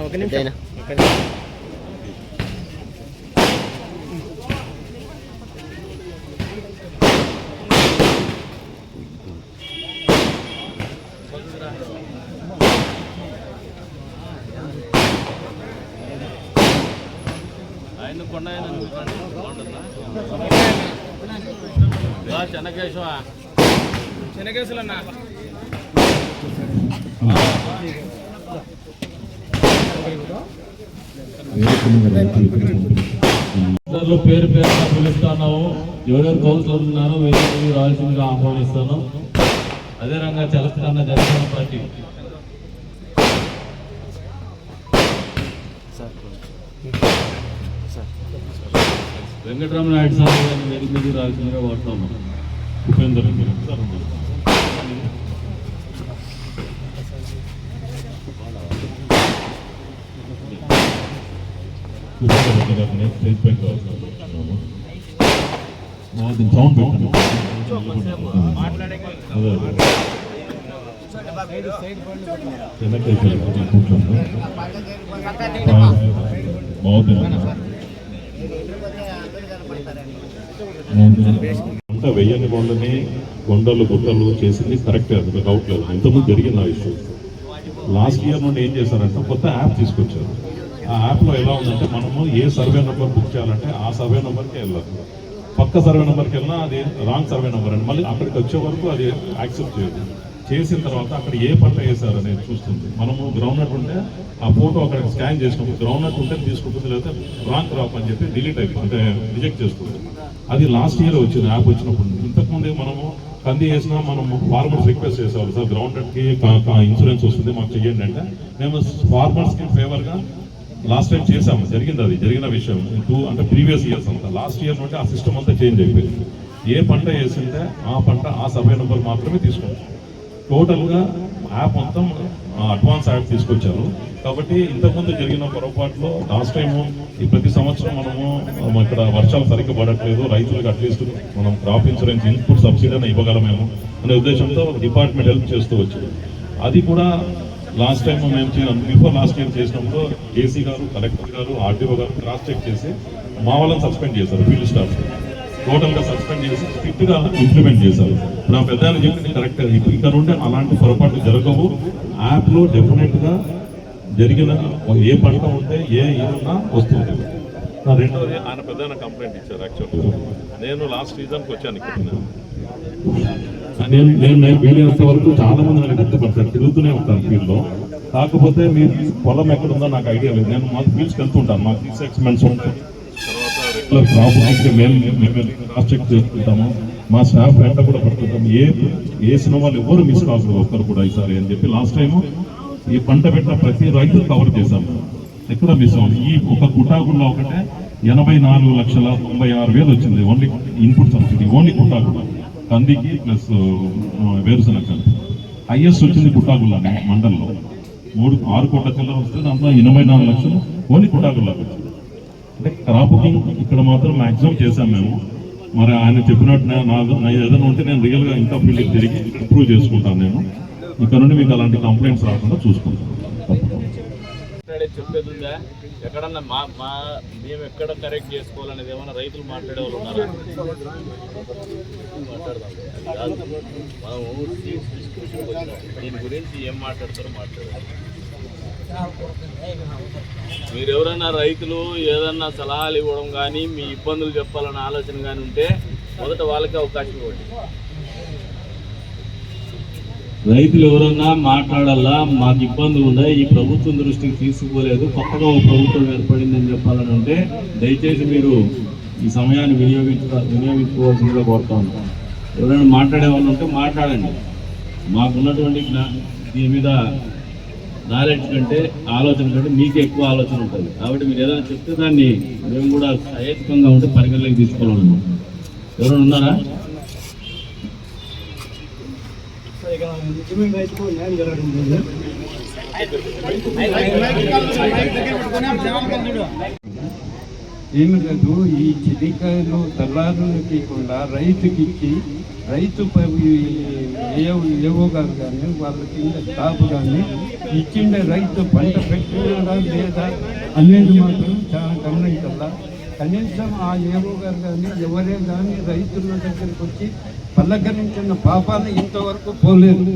ఒక నిమిషం చెన్నకేశవ శనకేశులన్నా కౌన్సిలర్లు పేరు పేరుగా పిలుస్తున్నాము. ఎవరెవరు కౌన్సిలర్లు ఉన్నారో వేరే రావాల్సిందిగా ఆహ్వానిస్తాను అదే రంగా చలస్తాన జనసేన పార్టీ. వెంకటరామనాయుడు సార్ గారిని వేదిక మీదకి రావాల్సిందిగా కోరుతాము ఉపేందర్ రెడ్డి గారు. సార్ ఉన్నారు. ఉపేందర్ సౌండ్ పెట్టండి వెనక్కి బాగుంది అంతా వెయ్యని వాళ్ళని కొండలు గుట్టలు చేసింది కరెక్ట్ అది డౌట్ లేదు. ఇంతకుముందు జరిగింది ఆ ఇష్యూ లాస్ట్ ఇయర్ నుండి ఏం చేశారంటే కొత్త యాప్ తీసుకొచ్చారు. ఆ యాప్లో ఎలా ఉందంటే మనము ఏ సర్వే నెంబర్ బుక్ చేయాలంటే ఆ సర్వే నెంబర్కి వెళ్ళదు పక్క సర్వే నెంబర్కి వెళ్ళినా అది రాంగ్ సర్వే నెంబర్ అండి మళ్ళీ అక్కడికి వచ్చే వరకు అది యాక్సెప్ట్ చేయదు. చేసిన తర్వాత అక్కడ ఏ పంట వేశారు అనేది చూస్తుంది. మనము గ్రౌండ్ నట్ ఉంటే ఆ ఫోటో అక్కడ స్కాన్ చేసినప్పుడు గ్రౌండ్ నట్ ఉంటే తీసుకుంటుంది లేదా రాంగ్ క్రాప్ అని చెప్పి డిలీట్ అయిపోతుంది. అంటే రిజెక్ట్ చేసుకుంటుంది అది లాస్ట్ ఇయర్ వచ్చింది యాప్ వచ్చినప్పుడు. ఇంతకుముందే మనము కంది వేసినా మనం ఫార్మర్స్ రిక్వెస్ట్ చేసేవాళ్ళు సార్ గ్రౌండ్ నట్కి ఇన్సూరెన్స్ వస్తుంది మాకు చెయ్యండి అంటే మేము ఫార్మర్స్కి ఫేవర్గా లాస్ట్ టైం చేసాము జరిగింది అది జరిగిన విషయం. టూ అంటే ప్రీవియస్ ఇయర్స్ అంతా. లాస్ట్ ఇయర్ నుండి ఆ సిస్టమ్ అంతా చేంజ్ అయిపోయింది. ఏ పంట వేసిందే ఆ పంట ఆ సర్వే నెంబర్ మాత్రమే తీసుకుంటాం. టోటల్గా యాప్ మొత్తం అడ్వాన్స్ యాప్ తీసుకొచ్చారు. కాబట్టి ఇంతకుముందు జరిగిన పొరపాట్లో లాస్ట్ టైము ఈ ప్రతి సంవత్సరం మనము మనం ఇక్కడ వర్షాలు సరిగ్గా పడట్లేదు. రైతులకు అట్లీస్ట్ మనం క్రాప్ ఇన్సూరెన్స్ ఇన్పుట్ సబ్సిడీ అయినా ఇవ్వగలమేమో అనే ఉద్దేశంతో డిపార్ట్మెంట్ హెల్ప్ చేస్తూ వచ్చింది. అది కూడా లాస్ట్ టైం మేము బిఫోర్ లాస్ట్ ఇయర్ చేసినప్పుడు ఏసీ గారు కలెక్టర్ గారు ఆర్టీఓ గారు క్రాస్ చెక్ చేసి మా వాళ్ళని సస్పెండ్ చేశారు ఫీల్డ్ స్టాఫ్ టోటల్గా సస్పెండ్ చేసి స్ట్రిక్ట్గా ఇంప్లిమెంట్ చేశారు. నా పెద్దలు చెప్పింది కరెక్ట్ ఇక్కడ నుండి అలాంటి పొరపాట్లు జరగవు. యాప్లో డెఫినెట్గా జరిగిన ఏ పంట ఉంటే ఏ ఏమన్నా వస్తుంది. నా రెండోది ఆయన పెద్ద కంప్లైంట్ ఇచ్చారు యాక్చువల్గా నేను లాస్ట్ సీజన్కి వచ్చాను ఇక్కడ. నేను నేను నేను వీలైనంత వరకు చాలా మంది నన్ను గుర్తుపడతాను తిరుగుతూనే ఉంటాను ఫీల్డ్లో. కాకపోతే మీరు పొలం ఎక్కడుందో నాకు ఐడియా లేదు. నేను మాకు ఫీల్డ్స్కి వెళ్తుంటాను. మాకు సిక్స్ ఎక్స్మెంట్స్ ఉంటాయి. తర్వాత క్రాప్ అయితే మేము మేము క్రాస్ చెక్ చేసుకుంటాము. మా స్టాఫ్ వెంట కూడా పడుతుంటాం ఏ వేసిన వాళ్ళు ఎవరు మిస్ కాకూడదు ఒక్కరు కూడా ఈసారి అని చెప్పి లాస్ట్ టైం ఈ పంట పెట్టిన ప్రతి రైతు కవర్ చేశాము. ఎక్కడ మిస్ అవ్వదు ఈ ఒక కుటాకుల్లో ఒకటే ఎనభై నాలుగు లక్షల తొంభై ఆరు వేలు వచ్చింది. ఓన్లీ ఇన్పుట్ సబ్సిడీ ఓన్లీ కుటాకుల. కందికి ప్లస్ వేరుశనగ హైయెస్ట్ వచ్చింది కుటాకుల్లానే మండలంలో. మూడు ఆరు కోట్ల చిల్లర వస్తే దాంట్లో ఎనభై నాలుగు లక్షలు ఓన్లీ కుటాకుల్లాగా వచ్చింది. అంటే క్రాపింగ్ ఇక్కడ మాత్రం మ్యాక్సిమం చేశాం మేము. మరి ఆయన చెప్పినట్టు నాకు ఏదైనా ఉంటే నేను రియల్గా ఇంకా ఫీల్డ్కి తిరిగి ఇంప్రూవ్ చేసుకుంటాను నేను. ఇక్కడ నుండి మీకు అలాంటి కంప్లైంట్స్ రాకుండా చూసుకుంటాను. తప్పకుండా. మాట్లాడే చెప్పేది ఉందా? ఎక్కడన్నా మా మా మేము ఎక్కడ కరెక్ట్ చేసుకోవాలనేది ఏమైనా రైతులు మాట్లాడే వాళ్ళు ఉన్నారా? మాట్లాడదాం. మనము దీని గురించి ఏం మాట్లాడతారో మాట్లాడాలి మీరు ఎవరైనా రైతులు ఏదన్నా సలహాలు ఇవ్వడం కానీ మీ ఇబ్బందులు చెప్పాలన్న ఆలోచన కానీ ఉంటే మొదట వాళ్ళకే అవకాశం ఇవ్వండి. రైతులు ఎవరన్నా మాట్లాడాలా? మాకు ఇబ్బందులు ఉన్నాయి. ఈ ప్రభుత్వం దృష్టికి తీసుకుపోలేదు. కొత్తగా ఒక ప్రభుత్వం ఏర్పడిందని చెప్పాలని అంటే దయచేసి మీరు ఈ సమయాన్ని వినియోగించ వినియోగించుకోవాల్సిందిగా కోరుతా ఉన్నాం. ఎవరైనా మాట్లాడే వాళ్ళు ఉంటే మాట్లాడండి. మాకున్నటువంటి దీని మీద నాలెడ్జ్ కంటే ఆలోచన కంటే మీకు ఎక్కువ ఆలోచన ఉంటుంది. కాబట్టి మీరు ఏదైనా చెప్తే దాన్ని మేము కూడా సహేతుకంగా ఉంటే పరిగణలోకి తీసుకోవాలన్నమాట ఎవరైనా ఉన్నారా? ఏమి లేదు ఈ చెనిక్కాయలు దళారులకు ఇవ్వకుండా రైతుకి ఇచ్చి రైతు ఏవో గారు కానీ వాళ్ళ కింద కానీ ఇచ్చిండే రైతు పంట పెట్టినాడా లేదా అనేది మాత్రం చాలా గమనించాల. కనీసం ఆ ఏవో గారు కానీ ఎవరే కానీ రైతుల దగ్గరికి వచ్చి పల్లకరించిన పాపాలు ఇంతవరకు పోలేదు.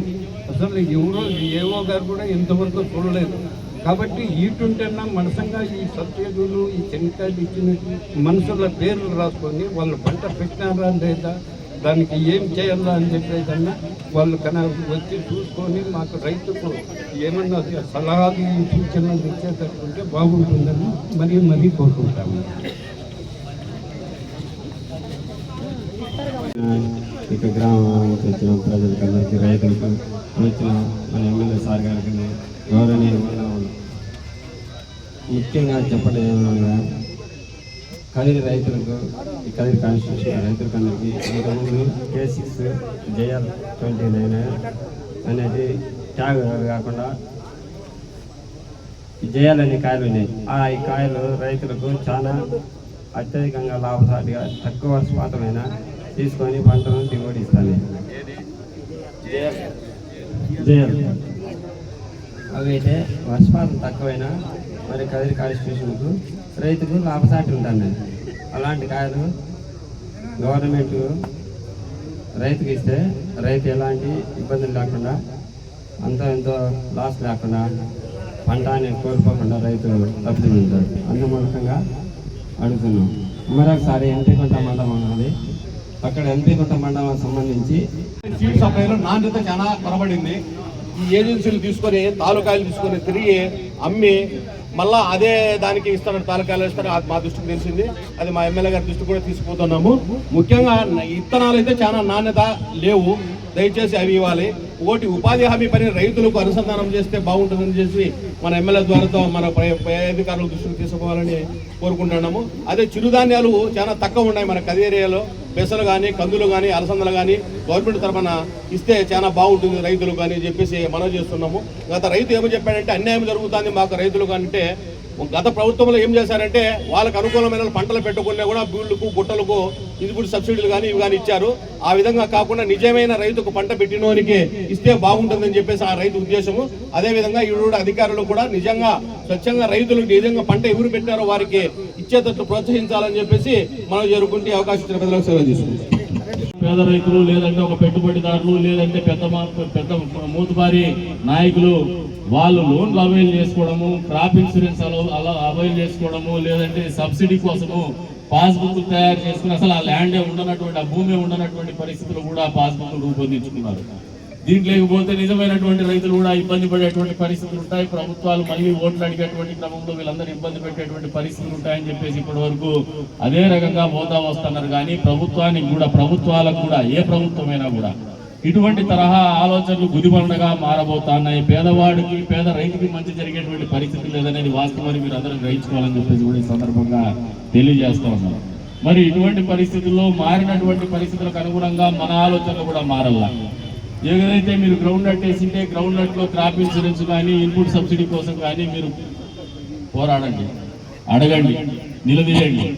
అసలు ఎవరో ఏవో గారు కూడా ఇంతవరకు చూడలేదు. కాబట్టి ఈటుంటేనా మనసంగా ఈ సబ్సిడీలు ఈ చెనికాయలు ఇచ్చిన మనుషుల పేర్లు రాసుకొని వాళ్ళు పంట పెట్టినారా లేదా దానికి ఏం చేయాలా అని చెప్పేదన్నా వాళ్ళు కన వచ్చి చూసుకొని మాకు రైతుకు ఏమన్నా సలహాలు సూచనలు ఇచ్చేటట్టుంటే బాగుంటుందని మరీ మరీ కోరుకుంటాము. ఇక గ్రామానికి వచ్చిన ప్రజలకు అందరికీ రైతులకు వచ్చిన మన ఎమ్మెల్యే సార్ గారికి గౌరవనీయ ముఖ్యంగా చెప్పడం ఏమనగా కదిరి రైతులకు ఈ కదిరి కాన్స్టిట్యూషన్ రైతులకు అందరికీ ఇంతకుముందు K six JR twenty nine అనేది ట్యాగ్ కాకుండా ఈ జేఆర్ అనే కాయలు ఉన్నాయి. ఆ ఈ కాయలు రైతులకు చాలా అత్యధికంగా లాభసాటిగా తక్కువ వర్షపాతమైన తీసుకొని పంటను దిగుబడి ఇస్తాయి జేఆర్ అవి అయితే వర్షపాతం తక్కువైనా మరి కదిరి కాన్స్టిట్యూషన్కు రైతుకు లాభసాటి ఉంటుంది అలాంటి కాయలు గవర్నమెంట్ రైతుకి ఇస్తే రైతు ఎలాంటి ఇబ్బందులు లేకుండా అంత ఎంతో లాస్ లేకుండా పంట అనేది కోల్పోకుండా రైతు తప్పులు ఉంటాడు అందుమూలకంగా అడుగుతున్నాం. మరొకసారి కొంట మండలం ఉన్నది అక్కడ ఎంపీ కొంట మండలం సంబంధించి సీట్ సప్లైలో నాణ్యత చాలా కొరబడింది ఈ ఏజెన్సీలు తీసుకొని తాలూకాయలు తీసుకొని తిరిగి అమ్మి మళ్ళా అదే దానికి ఇస్తాడు తాలూకాయలు ఇస్తాడు అది మా దృష్టికి తెలిసింది. అది మా ఎమ్మెల్యే గారి దృష్టికి కూడా తీసుకుపోతున్నాము. ముఖ్యంగా ఇత్తనాలు అయితే చాలా నాణ్యత లేవు. దయచేసి అవి ఇవ్వాలి. ఒకటి ఉపాధి హామీ పని రైతులకు అనుసంధానం చేస్తే బాగుంటుందని చేసి మన ఎమ్మెల్యే ద్వారా మన పై- అధికారుల దృష్టికి తీసుకోవాలని కోరుకుంటున్నాము. అదే చిరుధాన్యాలు చాలా తక్కువ ఉన్నాయి మన కది ఏరియాలో. పెసలు కానీ కందులు కానీ అలసందలు కానీ గవర్నమెంట్ తరఫున ఇస్తే చాలా బాగుంటుంది రైతులు కానీ చెప్పేసి మనం చేస్తున్నాము. గత రైతు ఏమో చెప్పాడంటే అన్యాయం జరుగుతుంది మాకు రైతులు కంటే గత ప్రభుత్వంలో ఏం చేశారంటే వాళ్ళకు అనుకూలమైన పంటలు పెట్టుకునే కూడా బీళ్ళకు గుట్టలకు ఇన్పుట్ సబ్సిడీలు కానీ ఇవి కానీ ఇచ్చారు. ఆ విధంగా కాకుండా నిజమైన రైతుకు పంట పెట్టినోనికి ఇస్తే బాగుంటుందని చెప్పేసి ఆ రైతు ఉద్దేశము. అదే విధంగా ఈ కూడా అధికారులు కూడా నిజంగా స్వచ్ఛంగా రైతులకు నిజంగా పంట ఎవరు పెట్టారో వారికి ఇచ్చేటట్లు ప్రోత్సహించాలని చెప్పేసి మనం జరుగుకుంటే అవకాశం ఇచ్చిన ప్రజలకు సేవ తీసుకుంటాం పేద రైతులు లేదంటే ఒక పెట్టుబడిదారులు లేదంటే పెద్ద పెద్ద మూతుబారి నాయకులు వాళ్ళు లోన్లు అవైల్ చేసుకోవడము క్రాప్ ఇన్సూరెన్స్ అలా అవైల్ చేసుకోవడము లేదంటే సబ్సిడీ కోసము పాస్బుక్ తయారు చేసుకుని అసలు ఆ ల్యాండే ఉండనటువంటి ఆ భూమి ఉండనటువంటి పరిస్థితులు కూడా పాస్బుక్ రూపొందించుకున్నారు. దీంట్లో లేకపోతే నిజమైనటువంటి రైతులు కూడా ఇబ్బంది పడేటువంటి పరిస్థితులు ఉంటాయి. ప్రభుత్వాలు మళ్ళీ ఓట్లు అడిగేటువంటి క్రమంలో వీళ్ళందరూ ఇబ్బంది పెట్టేటువంటి పరిస్థితులు ఉంటాయని చెప్పేసి ఇప్పటి వరకు అదే రకంగా పోతా వస్తున్నారు. కానీ ప్రభుత్వానికి కూడా ప్రభుత్వాలకు కూడా ఏ ప్రభుత్వమైనా కూడా ఇటువంటి తరహా ఆలోచనలు గుదిబండగా మారబోతున్నాయి. పేదవాడికి పేద రైతుకి మంచి జరిగేటువంటి పరిస్థితి లేదనేది వాస్తవాన్ని మీరు అందరూ గ్రహించుకోవాలని చెప్పేసి కూడా ఈ సందర్భంగా తెలియజేస్తా ఉన్నారు మరి ఇటువంటి పరిస్థితుల్లో మారినటువంటి పరిస్థితులకు అనుగుణంగా మన ఆలోచనలు కూడా మారల్లా. ఏదైతే మీరు గ్రౌండ్ నట్ వేసింటే గ్రౌండ్ నట్లో క్రాప్ ఇన్సూరెన్స్ కానీ ఇన్పుట్ సబ్సిడీ కోసం కానీ మీరు పోరాడండి. అడగండి. నిలదీయండి.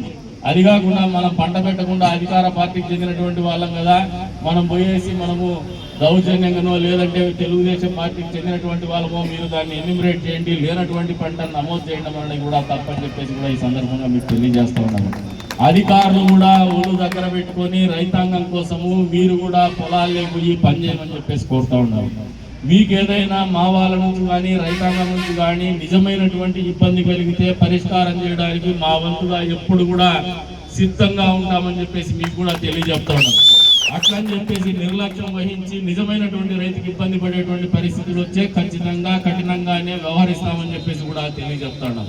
అది కాకుండా మనం పంట పెట్టకుండా అధికార పార్టీకి చెందినటువంటి వాళ్ళం కదా మనం పోయేసి మనము దౌర్జన్యంగానో లేదంటే తెలుగుదేశం పార్టీకి చెందినటువంటి వాళ్ళమో మీరు దాన్ని ఎన్యూమరేట్ చేయండి లేనటువంటి పంటను నమోదు చేయడం అనేది కూడా తప్పని చెప్పేసి కూడా ఈ సందర్భంగా మీకు తెలియజేస్తూ ఉన్నాము. అధికారులు కూడా ఒళ్ళు దగ్గర పెట్టుకొని రైతాంగం కోసము మీరు కూడా పొలాలే పోయి పని చేయమని చెప్పేసి కోరుతూ ఉన్నారు మీకు ఏదైనా మా వాళ్ళ నుంచి కానీ రైతాంగం నుంచి కానీ నిజమైనటువంటి ఇబ్బంది కలిగితే పరిష్కారం చేయడానికి మా వంతుగా ఎప్పుడు కూడా సిద్ధంగా ఉంటామని చెప్పేసి మీకు కూడా తెలియజెప్తాను. అట్లని చెప్పేసి నిర్లక్ష్యం వహించి నిజమైనటువంటి రైతుకి ఇబ్బంది పడేటువంటి పరిస్థితులు వచ్చే ఖచ్చితంగా కఠినంగానే వ్యవహరిస్తామని చెప్పేసి కూడా తెలియజెప్తాను.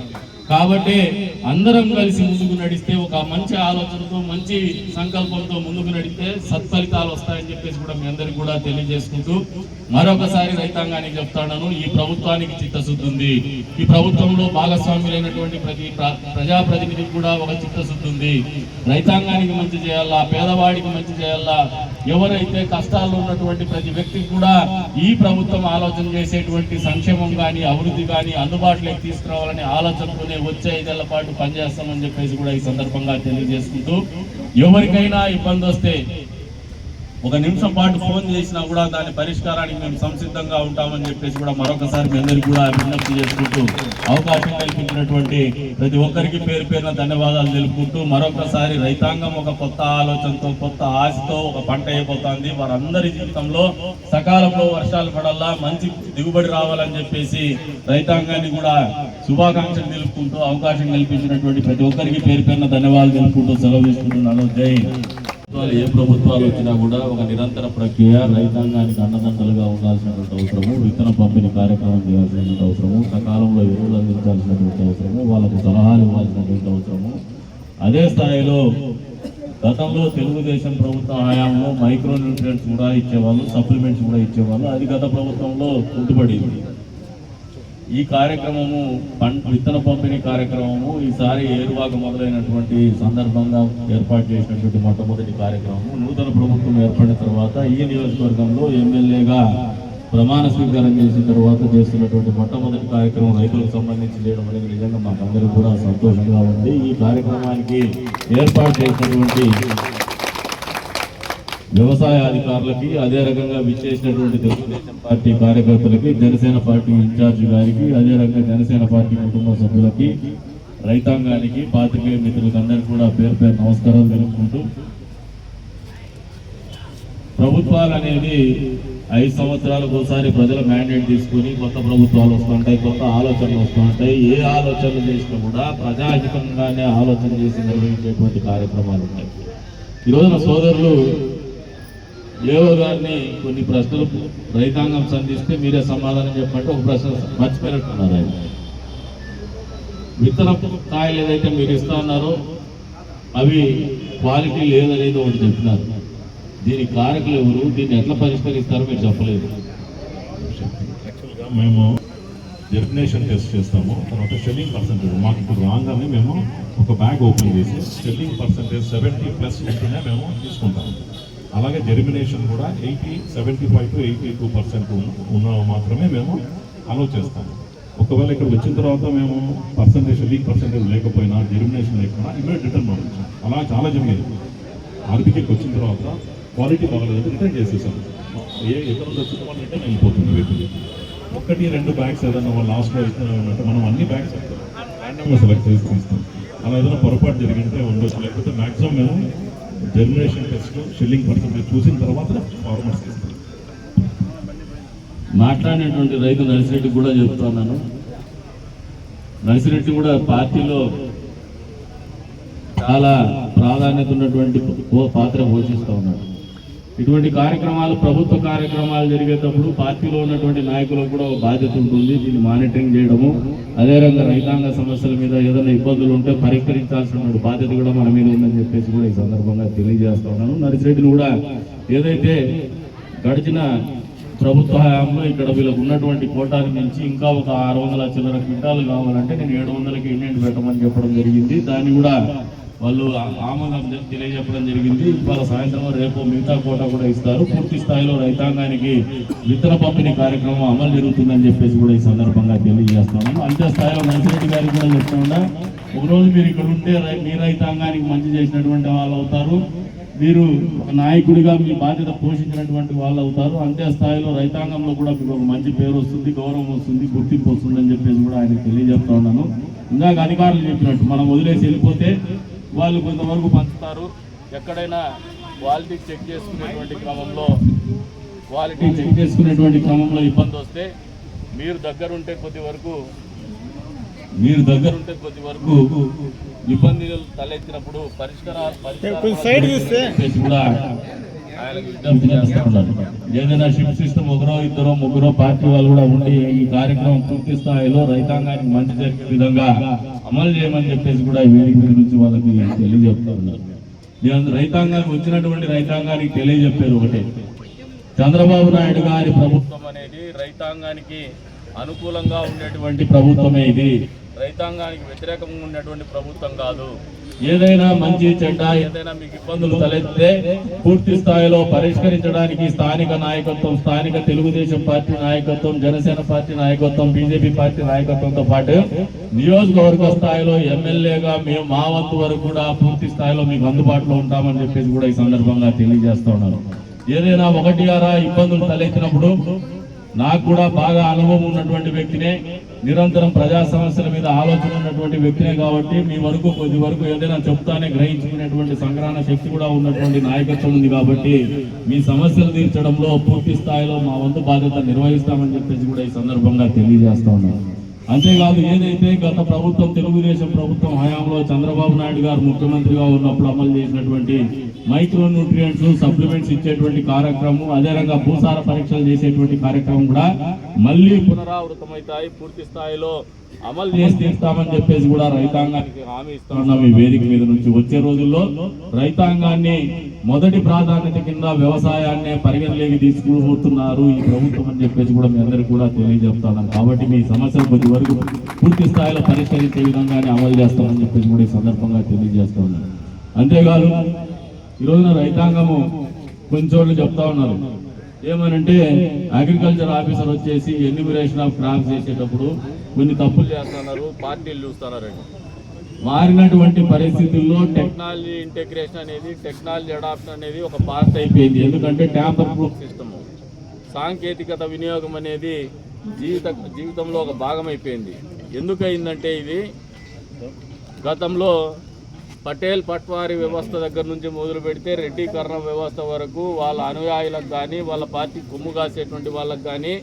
కాబట్టి అందరం కలిసి ముందుకు నడిస్తే ఒక మంచి ఆలోచనతో మంచి సంకల్పంతో ముందుకు నడిస్తే సత్ఫలితాలు వస్తాయని చెప్పేసి కూడా మీ అందరికి కూడా తెలియజేసుకుంటూ మరొకసారి రైతాంగానికి చెప్తాను ఈ ప్రభుత్వానికి చిత్తశుద్ధి ఉంది. ఈ ప్రభుత్వంలో భాగస్వాములైనటువంటి ప్రతి ప్ర- ప్రజాప్రతినిధికి కూడా ఒక చిత్తశుద్ధి ఉంది. రైతాంగానికి మంచి చేయాలా? పేదవాడికి మంచి చేయాలా? ఎవరైతే కష్టాల్లో ఉన్నటువంటి ప్రతి వ్యక్తికి కూడా ఈ ప్రభుత్వం ఆలోచన చేసేటువంటి సంక్షేమం కానీ అభివృద్ధి కానీ అందుబాటులోకి తీసుకురావాలనే ఆలోచనతోనే వచ్చే ఐదేళ్ళ పాటు పనిచేస్తామని చెప్పేసి కూడా ఈ సందర్భంగా తెలియజేసుకుంటూ ఎవరికైనా ఇబ్బంది వస్తే ఒక నిమిషం పాటు ఫోన్ చేసినా కూడా దాని పరిష్కారానికి మేము సంసిద్ధంగా ఉంటామని చెప్పేసి కూడా మరొకసారి మీ అందరికీ కూడా విజ్ఞప్తి చేసుకుంటూ అవకాశం కల్పించినటువంటి ప్రతి ఒక్కరికి పేరు పేరున ధన్యవాదాలు తెలుపుకుంటూ మరొకసారి రైతాంగం ఒక కొత్త ఆలోచనతో కొత్త ఆశతో ఒక పంట అయిపోతుంది. వారందరి జీవితంలో సకాలంలో వర్షాలు పడల్లా మంచి దిగుబడి రావాలని చెప్పేసి రైతాంగాన్ని కూడా శుభాకాంక్షలు తెలుపుకుంటూ అవకాశం కల్పించినటువంటి ప్రతి ఒక్కరికి పేరు పేరున ధన్యవాదాలు తెలుపుకుంటూ సెలవు తీసుకుంటున్నాను. జై ప్రభుత్వాలు ఏ ప్రభుత్వాలు వచ్చినా కూడా ఒక నిరంతర ప్రక్రియ రైతాంగానికి అన్నదండలుగా ఉండాల్సినటువంటి అవసరము విత్తన పంపిణీ కార్యక్రమం చేయాల్సినటువంటి అవసరము సకాలంలో ఎరువులు అందించాల్సినటువంటి అవసరము వాళ్ళకు సలహాలు ఇవ్వాల్సినటువంటి అవసరము. అదే స్థాయిలో గతంలో తెలుగుదేశం ప్రభుత్వ హయాంలో మైక్రో న్యూట్రియంట్స్ కూడా ఇచ్చేవాళ్ళు సప్లిమెంట్స్ కూడా ఇచ్చేవాళ్ళు. అది గత ప్రభుత్వంలో కుంటుపడింది. ఈ కార్యక్రమము పం విత్తన పంపిణీ కార్యక్రమము ఈసారి ఏరువాక మొదలైనటువంటి సందర్భంగా ఏర్పాటు చేసినటువంటి మొట్టమొదటి కార్యక్రమము నూతన ప్రభుత్వం ఏర్పడిన తర్వాత ఈ నియోజకవర్గంలో ఎమ్మెల్యేగా ప్రమాణ స్వీకారం చేసిన తర్వాత చేస్తున్నటువంటి మొట్టమొదటి కార్యక్రమం రైతులకు సంబంధించి చేయడం అనేది నిజంగా మాకందరికీ కూడా సంతోషంగా ఉంది. ఈ కార్యక్రమానికి ఏర్పాటు చేసినటువంటి వ్యవసాయ అధికారులకి అదే రకంగా విచ్చేసినటువంటి తెలుగుదేశం పార్టీ కార్యకర్తలకి జనసేన పార్టీ ఇన్ఛార్జి గారికి అదే రకంగా జనసేన పార్టీ కుటుంబ సభ్యులకి రైతాంగానికి పాత్రికేయ మిత్రులకు అందరికీ కూడా పేరు పేరు నమస్కారాలు తెలుపుకుంటూ ప్రభుత్వాలు అనేది ఐదు సంవత్సరాలకు ఒకసారి ప్రజల మ్యాండేట్ తీసుకుని కొత్త ప్రభుత్వాలు వస్తుంటాయి కొత్త ఆలోచనలు వస్తుంటాయి. ఏ ఆలోచనలు చేసినా కూడా ప్రజాహితంగానే ఆలోచన చేసి నిర్వహించేటువంటి కార్యక్రమాలు ఉంటాయి. ఈ రోజున సోదరులు ఏవో గారిని కొన్ని ప్రశ్నలు రైతాంగం సంధిస్తే మీరే సమాధానం చెప్పంటే ఒక ప్రశ్న మర్చిపోయినట్టున్నారు ఆయన. విత్తన కాయలు ఏదైతే మీరు ఇస్తా ఉన్నారో అవి క్వాలిటీ లేదనేది ఒకటి చెప్తున్నారు దీని కారకులు ఎవరు? దీన్ని ఎట్లా పరిష్కరిస్తారో మీరు చెప్పలేదు. యాక్చువల్గా మేము జెర్మినేషన్ టెస్ట్ చేస్తాము. తర్వాత షెల్లింగ్ పర్సెంటేజ్. మాకు ఇప్పుడు రాగానే మేము ఒక బ్యాగ్ ఓపెన్ చేసి షెల్లింగ్ పర్సెంటేజ్ సెవెంటీ ప్లస్ ఉంటేనే మేము తీసుకుంటాము. అలాగే జెర్మినేషన్ కూడా eighty seventy five to eighty two percent ఉన్న మాత్రమే మేము అలో చేస్తాము. ఒకవేళ ఇక్కడ వచ్చిన తర్వాత మేము పర్సెంటేజ్ వీక్ పర్సంటేజ్ లేకపోయినా జెర్మినేషన్ లేకుండా ఇవే రిటర్న్ పంపించాం అలా చాలా జరిగేది. ఆర్బికేకి వచ్చిన తర్వాత క్వాలిటీ బాగలేదు రిటర్న్ చేసేసాం ఏ ఎక్కడ వచ్చిన వాళ్ళు రిటర్న్ వెళ్ళిపోతుంది ఒకటి రెండు బ్యాగ్స్ ఏదైనా వాళ్ళు లాస్ట్లో ఇస్తున్నట్టు మనం అన్ని బ్యాగ్స్ ర్యాండమ్గా సెలెక్ట్ చేసి తీస్తాం. అలా ఏదైనా పొరపాటు జరిగింటే ఉండొచ్చు. లేకపోతే మ్యాక్సిమం మేము జర్మినేషన్ టెస్ట్ షెల్లింగ్ పర్సెంటేజ్ చూసిన తర్వాత ఫార్మర్స్ ఇస్తాం మాట్లాడినటువంటి రైతు నర్సిరెడ్డి కూడా చెప్తున్నాను. నర్సిరెడ్డి కూడా పార్టీలో చాలా ప్రాధాన్యత ఉన్నటువంటి పాత్ర పోషిస్తూ ఉన్నాడు. ఇటువంటి కార్యక్రమాలు ప్రభుత్వ కార్యక్రమాలు జరిగేటప్పుడు పార్టీలో ఉన్నటువంటి నాయకులకు కూడా ఒక బాధ్యత ఉంటుంది. దీన్ని మానిటరింగ్ చేయడము అదే రైతాంగ సమస్యల మీద ఏదైనా ఇబ్బందులు ఉంటే పరిష్కరించాల్సిన బాధ్యత కూడా మన మీద ఉందని చెప్పేసి కూడా ఈ సందర్భంగా తెలియజేస్తా ఉన్నాను. నర్సిరెడ్డిని కూడా ఏదైతే గడిచిన ప్రభుత్వ హయాంలో ఇక్కడ వీళ్ళకు ఉన్నటువంటి కోటాను మించి ఇంకా ఒక ఆరు వందల చిల్లర క్వింటాలు కావాలంటే నేను ఏడు వందలకి ఇండియన్ పెట్టమని చెప్పడం జరిగింది. దాన్ని కూడా వాళ్ళు ఆమోదం తెలియజెప్పడం జరిగింది. ఇవాళ సాయంత్రం రేపు మిగతా కోట కూడా ఇస్తారు. పూర్తి స్థాయిలో రైతాంగానికి విత్తన పంపిణీ కార్యక్రమం అమలు జరుగుతుందని చెప్పేసి కూడా ఈ సందర్భంగా తెలియజేస్తున్నాను అంతే స్థాయిలో నర్సిరెడ్డి గారికి కూడా చెప్తున్నా ఒకరోజు మీరు ఇక్కడ ఉంటే రై- మీ రైతాంగానికి మంచి చేసినటువంటి వాళ్ళు అవుతారు. మీరు ఒక నాయకుడిగా మీ బాధ్యత పోషించినటువంటి వాళ్ళు అవుతారు. అంతే స్థాయిలో రైతాంగంలో కూడా మీకు ఒక మంచి పేరు వస్తుంది గౌరవం వస్తుంది గుర్తింపు వస్తుంది అని చెప్పేసి కూడా ఆయనకు తెలియజేస్తా ఉన్నాను. ఇందాక అధికారులు చెప్పినట్టు మనం వదిలేసి వెళ్ళిపోతే వాళ్ళు కొంతవరకు పంచుతారు. ఎక్కడైనా క్వాలిటీ చెక్ చేసుకునేటువంటి క్రమంలో క్వాలిటీ చెక్ చేసుకునేటువంటి క్రమంలో ఇబ్బంది వస్తే మీరు దగ్గరుంటే కొద్ది వరకు మీరు దగ్గరుంటే కొద్ది వరకు ఇబ్బందులు తలెత్తినప్పుడు పరిష్కారాలు చెప్పేసి కూడా ఆయన విజ్ఞప్తి చేస్తా. ఏదైనా షిప్ సిస్టమ్ ఒకరో ఇద్దరో ముగ్గురో పార్టీ వాళ్ళు కూడా ఉండి ఈ కార్యక్రమం పూర్తి స్థాయిలో రైతాంగానికి మంచి జరిగే విధంగా అమలు చేయమని చెప్పేసి కూడా ఈ వేదిక గురించి వాళ్ళకి తెలియజెప్తా ఉన్నారు నేను రైతాంగానికి వచ్చినటువంటి రైతాంగానికి తెలియజెప్పారు ఒకటే. చంద్రబాబు నాయుడు గారి ప్రభుత్వం అనేది రైతాంగానికి అనుకూలంగా ఉండేటువంటి ప్రభుత్వమే ఇది. రైతాంగానికి వ్యతిరేకంగా ఉన్నటువంటి ప్రభుత్వం కాదు. ఏదైనా మంచి చెడ్డ ఏదైనా మీకు ఇబ్బందులు తలెత్తే పూర్తి స్థాయిలో పరిష్కరించడానికి స్థానిక నాయకత్వం స్థానిక తెలుగుదేశం పార్టీ నాయకత్వం జనసేన పార్టీ నాయకత్వం బీజేపీ పార్టీ నాయకత్వంతో పాటు నియోజకవర్గ స్థాయిలో ఎమ్మెల్యేగా మేము మా వంతు వరకు కూడా పూర్తి స్థాయిలో మీకు అందుబాటులో ఉంటామని చెప్పేసి కూడా ఈ సందర్భంగా తెలియజేస్తున్నాను ఏదైనా ఒకటి ఆరా ఇబ్బందులు తలెత్తినప్పుడు నాకు కూడా బాగా అనుభవం ఉన్నటువంటి వ్యక్తినే నిరంతరం ప్రజా సమస్యల మీద ఆలోచన ఉన్నటువంటి వ్యక్తినే కాబట్టి మీ వరకు కొద్ది వరకు ఏదైనా చెప్తానే గ్రహించుకునేటువంటి సంగ్రహణ శక్తి కూడా ఉన్నటువంటి నాయకత్వం ఉంది కాబట్టి మీ సమస్యలు తీర్చడంలో పూర్తి స్థాయిలో మా వంతు బాధ్యత నిర్వహిస్తామని చెప్పేసి కూడా ఈ సందర్భంగా తెలియజేస్తా అంతేకాదు ఏదైతే గత ప్రభుత్వం తెలుగుదేశం ప్రభుత్వం హయాంలో చంద్రబాబు నాయుడు గారు ముఖ్యమంత్రిగా ఉన్నప్పుడు అమలు చేసినటువంటి మైక్రో న్యూట్రియంట్స్ సప్లిమెంట్స్ ఇచ్చేటువంటి కార్యక్రమం అదే రకంగా భూసార పరీక్షలు చేసేటువంటి కార్యక్రమం కూడా మళ్ళీ పునరావృతమవుతాయి పూర్తి స్థాయిలో అమలు చేసి తీస్తామని చెప్పేసి కూడా రైతాంగానికి హామీ ఇస్తా. ఉన్నాం ఈ వేదిక మీద నుంచి వచ్చే రోజుల్లో రైతాంగాన్ని మొదటి ప్రాధాన్యత కింద వ్యవసాయాన్ని పరిగణలోకి తీసుకుపోతున్నారు ఈ ప్రభుత్వం అని చెప్పేసి కూడా మీ అందరికీ కూడా తెలియజెప్తాను కాబట్టి మీ సమస్యలు కొద్ది వరకు పూర్తి స్థాయిలో పరిష్కరించే విధంగానే అమలు చేస్తామని చెప్పేసి కూడా ఈ సందర్భంగా తెలియజేస్తా ఉన్నాను. అంతేకాదు ఈ రోజున రైతాంగము కొంచెం చెప్తా ఉన్నారు. ఏమనంటే అగ్రికల్చర్ ఆఫీసర్ వచ్చేసి ఎన్యూమిరేషన్ ఆఫ్ క్రాప్స్ చేసేటప్పుడు కొన్ని తప్పులు చేస్తున్నారు పార్టీలు చూస్తున్నారండి. మారినటువంటి పరిస్థితుల్లో టెక్నాలజీ ఇంటెగ్రేషన్ అనేది టెక్నాలజీ అడాప్షన్ అనేది ఒక పార్ట్ అయిపోయింది. ఎందుకంటే ట్యాంపర్ ప్రూఫ్ సిస్టమ్ సాంకేతికత వినియోగం అనేది జీవిత జీవితంలో ఒక భాగం అయిపోయింది. ఎందుకయిందంటే ఇది గతంలో పటేల్ పట్వారీ వ్యవస్థ దగ్గర నుంచి మొదలు పెడితే రెడ్డి కర్ణ వ్యవస్థ వరకు వాళ్ళ అనుయాయులకు కానీ వాళ్ళ పార్టీ కొమ్ము కాసేటువంటి వాళ్ళకు కానీ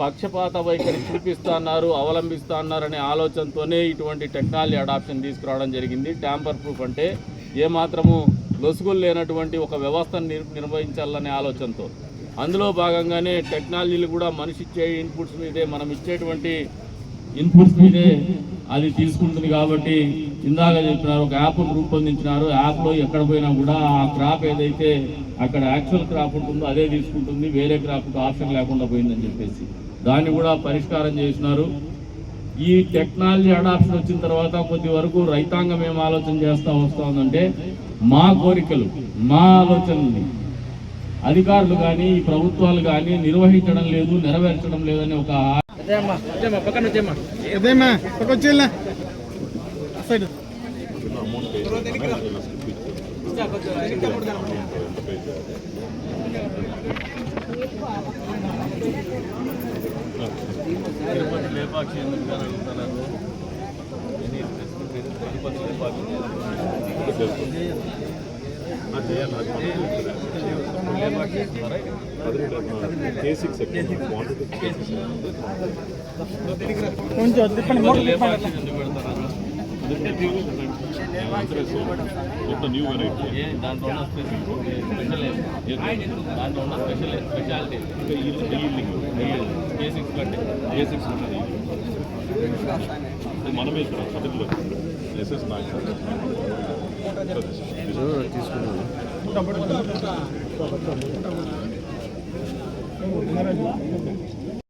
పక్షపాత వైఖరి చూపిస్తున్నారు అవలంబిస్తున్నారు అనే ఆలోచనతోనే ఇటువంటి టెక్నాలజీ అడాప్షన్ తీసుకురావడం జరిగింది. ట్యాంపర్ ప్రూఫ్ అంటే ఏమాత్రము లొసుగులు లేనటువంటి ఒక వ్యవస్థను నిర్ నిర్వహించాలనే ఆలోచనతో. అందులో భాగంగానే టెక్నాలజీలు కూడా మనిషి ఇచ్చే ఇన్పుట్స్ మీదే మనం ఇచ్చేటువంటి ఇన్పుట్స్ మీదే అది తీసుకుంటుంది కాబట్టి ఇందాక చెప్పినారు ఒక యాప్ను రూపొందించినారు. యాప్లో ఎక్కడ పోయినా కూడా ఆ క్రాప్ ఏదైతే అక్కడ యాక్చువల్ క్రాప్ ఉంటుందో అదే తీసుకుంటుంది. వేరే క్రాప్కి ఆప్షన్ లేకుండా పోయిందని చెప్పేసి. దాన్ని కూడా పరిష్కారం చేసినారు. ఈ టెక్నాలజీ అడాప్షన్ వచ్చిన తర్వాత కొద్ది వరకు రైతాంగం ఏం ఆలోచన చేస్తా వస్తుందంటే మా కోరికలు మా ఆలోచనల్ని అధికారులు కానీ ఈ ప్రభుత్వాలు కానీ నిర్వహించడం లేదు నెరవేర్చడం లేదని ఒక వచ్చేమ్మా వచ్చేమ్మా పక్కన వచ్చేమ్మా ఏదేమ్మా పక్క వచ్చేలా సైడ్ తిరుపతి లేపాక్షి ఎందుకు అని అడుగుతున్నారు ఇది తిరుపతి లేపాక్షి లేపాక్షి ఇస్తున్నారా? కొంచెం తిప్పండి మూడు తిప్పండి పెడతారు న్యూ వెరైటీ దాంట్లో ఉన్న స్పెషల్? దాంట్లో ఉన్న స్పెషల్ స్పెషాలిటీ. ఏ సిక్స్ కంటే. ఏ సిక్స్ ఉన్నది మనమే ఇక్కడ ఎస్ఎస్ తీసుకున్నాను.